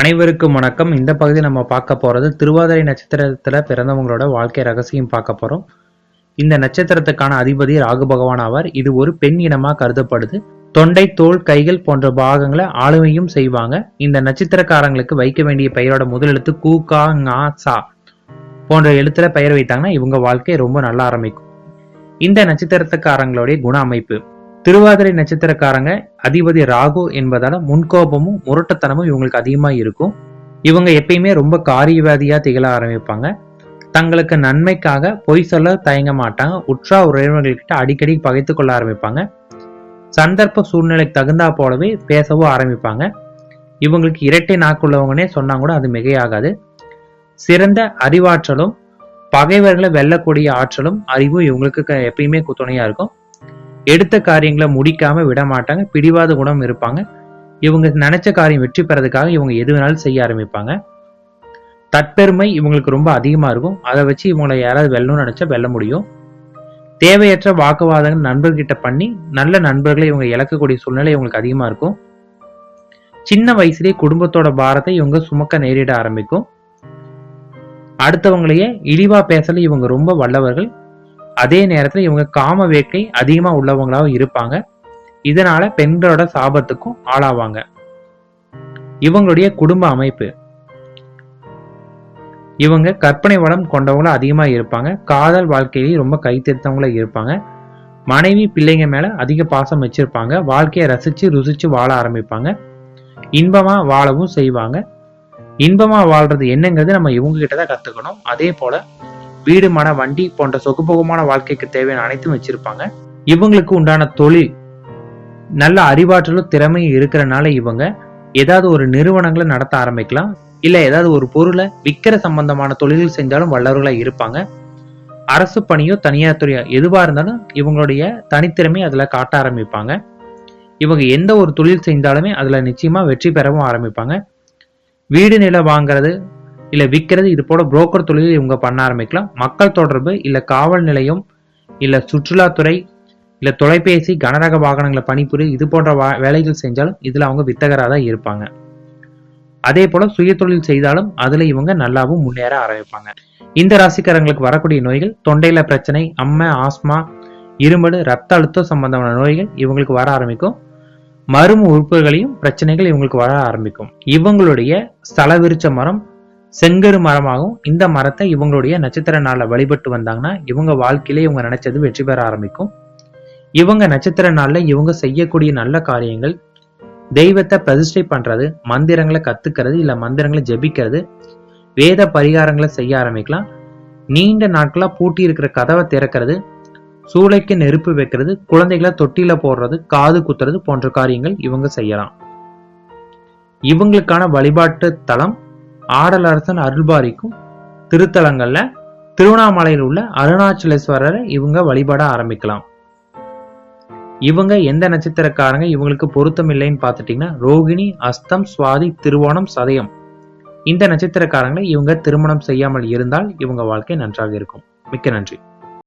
அனைவருக்கும் வணக்கம். இந்த பகுதியில் நம்ம பார்க்க போறது திருவாதிரை நட்சத்திரத்துல பிறந்தவங்களோட வாழ்க்கை ரகசியம் பார்க்க போறோம். இந்த நட்சத்திரத்துக்கான அதிபதி ராகு பகவான் ஆவார். இது ஒரு பெண் இனமா கருதப்படுது. தொண்டை தோல் கைகள் போன்ற பாகங்களை ஆளுமையும் செய்வாங்க. இந்த நட்சத்திரக்காரங்களுக்கு வைக்க வேண்டிய பெயரோட முதல் எழுத்து கூ கா சா போன்ற எழுத்துல பெயர் வைத்தாங்கன்னா இவங்க வாழ்க்கை ரொம்ப நல்லா ஆரம்பிக்கும். இந்த நட்சத்திரத்துக்காரங்களுடைய குண அமைப்பு. திருவாதிரை நட்சத்திரக்காரங்க அதிபதி ராகு என்பதால முன்கோபமும் முரட்டத்தனமும் இவங்களுக்கு அதிகமா இருக்கும். இவங்க எப்பயுமே ரொம்ப காரியவாதியா திகழ ஆரம்பிப்பாங்க. தங்களுக்கு நன்மைக்காக பொய் சொல்ல தயங்க மாட்டாங்க. உற்றா உறவினர்கள்கிட்ட அடிக்கடி பகைத்து கொள்ள ஆரம்பிப்பாங்க. சந்தர்ப்ப சூழ்நிலைக்கு தகுந்தா போலவே பேசவும் ஆரம்பிப்பாங்க. இவங்களுக்கு இரட்டை நாக்குள்ளவங்கனே சொன்னா கூட அது மிகையாகாது. சிறந்த அறிவாற்றலும் பகைவர்களை வெல்லக்கூடிய ஆற்றலும் அறிவும் இவங்களுக்கு க- எப்பயுமே கு- துணையா இருக்கும். எடுத்த காரியங்களை முடிக்காம விட மாட்டாங்க பிடிவாத குணம் இருப்பாங்க. இவங்க நினைச்ச காரியம் வெற்றி பெறதுக்காக இவங்க எது வேணாலும் செய்ய ஆரம்பிப்பாங்க. தற்பெருமை இவங்களுக்கு ரொம்ப அதிகமா இருக்கும். அதை வச்சு இவங்களை யாராவது வெல்லணும்னு நினைச்சா வெல்ல முடியும். தேவையற்ற வாக்குவாதங்கள் நண்பர்கிட்ட பண்ணி நல்ல நண்பர்களை இவங்க இழக்கக்கூடிய சூழ்நிலை இவங்களுக்கு அதிகமா இருக்கும். சின்ன வயசுலேயே குடும்பத்தோட பாரத்தை இவங்க சுமக்க நேரிட ஆரம்பிக்கும். அடுத்தவங்களையே இழிவா பேசல இவங்க ரொம்ப வல்லவர்கள். அதே நேரத்தில் இவங்க காம வேட்கை அதிகமா உள்ளவங்களாவும் இருப்பாங்க. இதனால பெண்களோட சாபத்துக்கும் ஆளாவாங்க. இவங்களுடைய குடும்ப அமைப்பு. இவங்க கற்பனை வளம் கொண்டவங்களும் அதிகமா இருப்பாங்க. காதல் வாழ்க்கையிலேயே ரொம்ப கைத்தெடுத்தவங்களா இருப்பாங்க. மனைவி பிள்ளைங்க மேல அதிக பாசம் வச்சிருப்பாங்க. வாழ்க்கையை ரசிச்சு ருசிச்சு வாழ ஆரம்பிப்பாங்க. இன்பமா வாழவும் செய்வாங்க. இன்பமா வாழ்றது என்னங்கிறது நம்ம இவங்ககிட்ட தான் கத்துக்கணும். அதே போல வீடு மன வண்டி போன்ற சொகுபோகமான வாழ்க்கைக்கு தேவையான அனைத்தும் வச்சிருப்பாங்க. இவங்களுக்கு உண்டான தொழில் நல்ல அறிவாற்றலும் திறமையும் இருக்கிறனால இவங்க ஏதாவது ஒரு நிறுவனங்களை நடத்த ஆரம்பிக்கலாம். இல்ல ஏதாவது ஒரு பொருளை விற்கிற சம்பந்தமான தொழில் செஞ்சாலும் வல்லவர்களா இருப்பாங்க. அரசு பணியோ தனியார் துறையோ எதுவா இருந்தாலும் இவங்களுடைய தனித்திறமை அதுல காட்ட ஆரம்பிப்பாங்க. இவங்க எந்த ஒரு தொழில் செஞ்சாலுமே அதுல நிச்சயமா வெற்றி பெறவும் ஆரம்பிப்பாங்க. வீடு நிலம் வாங்குறது இல்ல விற்கிறது இது போல புரோக்கர் தொழில் இவங்க பண்ண ஆரம்பிக்கலாம். மக்கள் தொடர்பு இல்ல காவல் நிலையம் இல்ல சுற்றுலாத்துறை இல்ல தொலைபேசி கனரக வாகனங்களை பணிபுரி இது போன்ற வேலைகள் செஞ்சாலும் இதுல அவங்க வித்தகராக தான் இருப்பாங்க. அதே போல சுய தொழில் செய்தாலும் அதுல இவங்க நல்லாவும் முன்னேற ஆரம்பிப்பாங்க. இந்த ராசிக்காரங்களுக்கு வரக்கூடிய நோய்கள் தொண்டையில பிரச்சனை அம்மை ஆஸ்மா இருமல் ரத்த அழுத்தம் சம்பந்தமான நோய்கள் இவங்களுக்கு வர ஆரம்பிக்கும். மரும உறுப்புகளையும் பிரச்சனைகள் இவங்களுக்கு வர ஆரம்பிக்கும். இவங்களுடைய ஸ்தல விருச்ச மரம் செங்கரு மரமாகும் இந்த மரத்தை இவங்களுடைய நட்சத்திர நாளில் வழிபட்டு வந்தாங்கன்னா இவங்க வாழ்க்கையிலே இவங்க நினைச்சது வெற்றி பெற ஆரம்பிக்கும். இவங்க நட்சத்திர நாள்ல இவங்க செய்யக்கூடிய நல்ல காரியங்கள் தெய்வத்தை பிரதிஷ்டை பண்றது மந்திரங்களை கத்துக்கிறது இல்ல மந்திரங்களை ஜெபிக்கிறது வேத பரிகாரங்களை செய்ய ஆரம்பிக்கலாம். நீண்ட நாட்களா பூட்டி இருக்கிற கதவை திறக்கிறது சூளைக்கு நெருப்பு வைக்கிறது குழந்தைகளை தொட்டியில போடுறது காது குத்துறது போன்ற காரியங்கள் இவங்க செய்யலாம். இவங்களுக்கான வழிபாட்டு தலம் ஆடலரசன் அருள்பாரிக்கும் திருத்தலங்கள்ல திருவண்ணாமலையில் உள்ள அருணாச்சலேஸ்வரரை இவங்க வழிபட ஆரம்பிக்கலாம். இவங்க எந்த நட்சத்திரக்காரங்க இவங்களுக்கு பொருத்தம் இல்லைன்னு பார்த்துட்டீங்கன்னா ரோகிணி அஸ்தம் சுவாதி திருவோணம் சதயம். இந்த நட்சத்திரக்காரங்களை இவங்க திருமணம் செய்யாமல் இருந்தால் இவங்க வாழ்க்கை நன்றாக இருக்கும். மிக்க நன்றி.